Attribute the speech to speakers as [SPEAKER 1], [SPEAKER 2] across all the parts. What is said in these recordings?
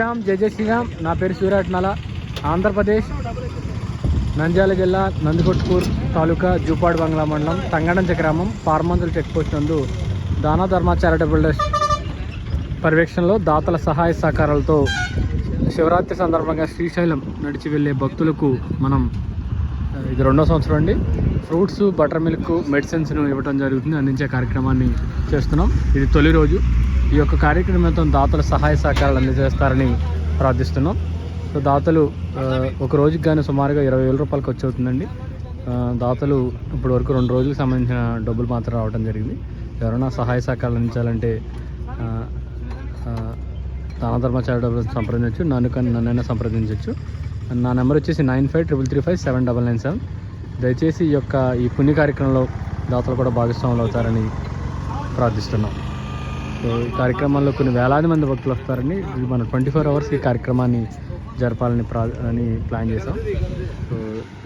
[SPEAKER 1] శ్రీరామ్ జయ జయ శ్రీరామ్. నా పేరు సూర్యాట్నాల ఆంధ్రప్రదేశ్ నంద్యాల జిల్లా నందికొట్కూర్ తాలూకా జూపాడు బంగ్లా మండలం తంగడంచ గ్రామం పార్మంతుల చెక్ పోస్ట్ నందు దానా ధర్మ చారిటబుల్ ట్రస్ట్ పర్యవేక్షణలో దాతల సహాయ సహకారాలతో శివరాత్రి సందర్భంగా శ్రీశైలం నడిచి వెళ్ళే భక్తులకు మనం ఇది రెండో సంవత్సరం అండి. ఫ్రూట్స్ బటర్ మిల్క్ మెడిసిన్స్ను ఇవ్వడం జరుగుతుంది. అందించే కార్యక్రమాన్ని చేస్తున్నాం. ఇది తొలి రోజు. ఈ యొక్క కార్యక్రమంతో దాతల సహాయ సహకారాలు అందజేస్తారని ప్రార్థిస్తున్నాం. సో దాతలు ఒక రోజుకి కానీ సుమారుగా ఇరవై వేల రూపాయలకు వచ్చి అవుతుందండి. దాతలు ఇప్పటి వరకు రెండు రోజులకు సంబంధించిన డబ్బులు మాత్రం రావడం జరిగింది. ఎవరైనా సహాయ సహకారాలు అందించాలంటే దాన ధర్మచారి డబ్బులు సంప్రదించవచ్చు నన్ను కానీ నన్నైనా సంప్రదించవచ్చు. నా నెంబర్ వచ్చేసి nine five triple three five seven double nine seven. దయచేసి ఈ యొక్క ఈ పుణ్య కార్యక్రమంలో దాతలు కూడా భాగస్వాములు అవుతారని ప్రార్థిస్తున్నాం. సో ఈ కార్యక్రమంలో కొన్ని వేలాది మంది భక్తులు వస్తారని ఇది మన ట్వంటీ ఫోర్ అవర్స్ ఈ కార్యక్రమాన్ని జరపాలని ప్రా అని ప్లాన్ చేసాం సో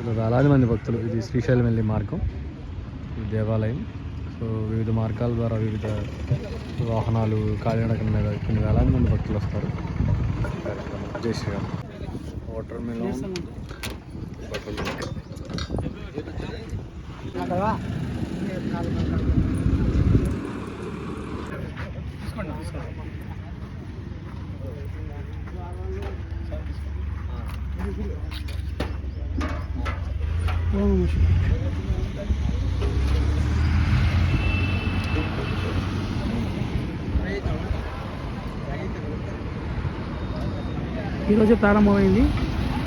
[SPEAKER 1] ఇలా వేలాది మంది భక్తులు ఇది శ్రీశైలం వెళ్ళే మార్గం ఈ దేవాలయం. సో వివిధ మార్గాల ద్వారా వివిధ వాహనాలు కాలినడకల మీద కొన్ని వేలాది మంది భక్తులు వస్తారు. జై Shriram. Water melon butter milk
[SPEAKER 2] ఈరోజు ప్రారంభమైంది.